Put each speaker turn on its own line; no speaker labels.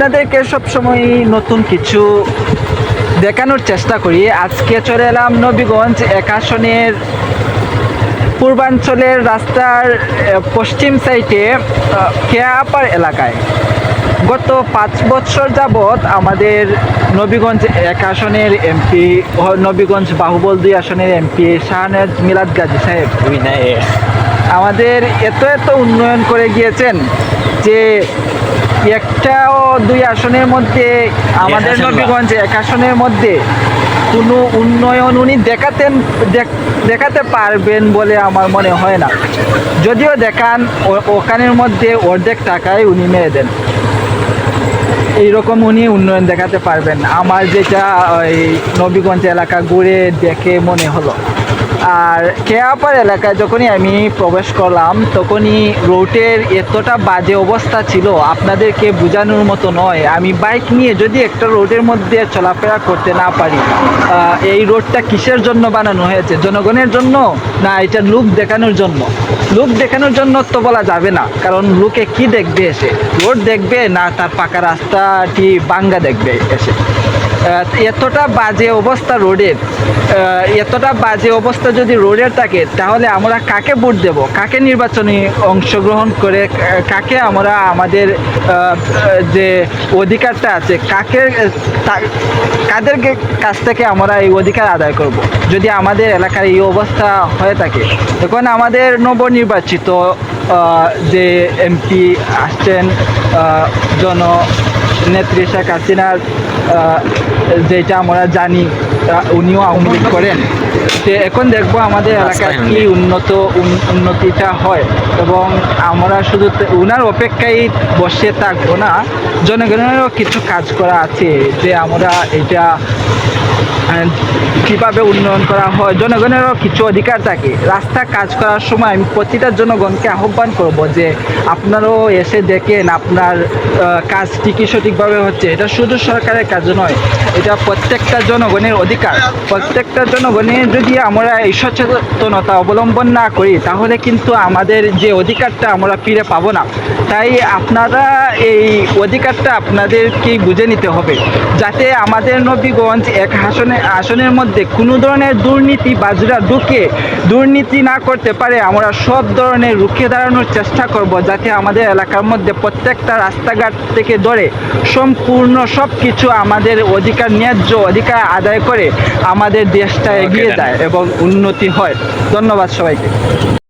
আপনাদেরকে সবসময় নতুন কিছু দেখানোর চেষ্টা করি। আজকে চলে এলাম নবীগঞ্জ এক আসনের পূর্বাঞ্চলের রাস্তার পশ্চিম সাইডে কেয়াপার এলাকায়। গত পাঁচ বছর যাবৎ আমাদের নবীগঞ্জ এক আসনের এমপি নবীগঞ্জ বাহুবল দুই আসনের এমপি শাহনাজ মিলাদ গাজী সাহেব। আমাদের এত এত উন্নয়ন করে গিয়েছেন যে একটাও দুই আসনের মধ্যে আমাদের নবীগঞ্জে এক আসনের মধ্যে কোনো উন্নয়ন উনি দেখাতেন দেখ- দেখাতে পারবেন বলে আমার মনে হয় না। যদিও দেখান ও- ওখানের মধ্যে অর্ধেক টাকায় উনি মেরে দেন। এইরকম উনি উন্নয়ন দেখাতে পারবেন। আমার যেটা ওই নবীগঞ্জ এলাকা ঘুরে দেখে মনে হলো। আর কেয়াপার এলাকায় যখনই আমি প্রবেশ করলাম, তখনই রোডের এতটা বাজে অবস্থা ছিল, আপনাদেরকে বোঝানোর মতো নয়। আমি বাইক নিয়ে যদি একটা রোডের মধ্যে চলাফেরা করতে না পারি এই রোডটা কিসের জন্য বানানো হয়েছে? জনগণের জন্য না এটা লুক দেখানোর জন্য? লুক দেখানোর জন্য তো বলা যাবে না, কারণ লুকে কি দেখবে এসে? রোড দেখবে না তার পাকা রাস্তাটি বাঙ্গা দেখবে এসে? এতটা বাজে অবস্থা রোডের এতটা বাজে অবস্থা যদি রোডের থাকে, তাহলে আমরা কাকে ভোট দেব? কাকে নির্বাচনে অংশগ্রহণ করে, কাকে আমরা আমাদের যে অধিকারটা আছে, কাকে কাদের কাছ থেকে আমরা এই অধিকার আদায় করব? যদি আমাদের এলাকার এই অবস্থা হয়ে থাকে, তখন আমাদের নবনির্বাচিত যে এমপি আসছেন জন নেত্রী শেখ হাসিনার যেটা আমরা জানি উনিও আওয়ামী লীগ করেন। তো এখন দেখব আমাদের এলাকার
রাস্তায়
কি উন্নত উন- উন্নতিটা হয় এবং আমরা শুধু উনার অপেক্ষায় বসে থাকব না জনগণেরও কিছু কাজ করা আছে যে আমরা এটা কীভাবে উন্নয়ন করা হয়, জনগণেরও কিছু অধিকার থাকে। রাস্তা কাজ করার সময় আমি প্রতিটা জনগণকে আহ্বান করব যে আপনারাও এসে দেখেন আপনার কাজটি কি সঠিকভাবে হচ্ছে। এটা শুধু সরকারের কাজ নয়, এটা প্রত্যেকটা জনগণের অধিকার। প্রত্যেকটা জনগণের যদি আমরা এই সচেতনতা অবলম্বন না করি, তাহলে কিন্তু আমাদের যে অধিকারটা আমরা ফিরে পাবো না। তাই আপনারা এই অধিকারটা আপনাদেরকেই বুঝে নিতে হবে, যাতে আমাদের নবীগঞ্জ এক আসনে আসনের মধ্যে কোনো ধরনের দুর্নীতি বাজরা ঢুকে দুর্নীতি না করতে পারে আমরা সব ধরনের রুখে দাঁড়ানোর চেষ্টা করব যাতে আমাদের এলাকার মধ্যে প্রত্যেকটা রাস্তাঘাট থেকে ধরে সম্পূর্ণ সব কিছু আমাদের অধিকার ন্যায্য অধিকার আদায় করে আমাদের দেশটা এগিয়ে যায় এবং উন্নতি হয়। ধন্যবাদ সবাইকে।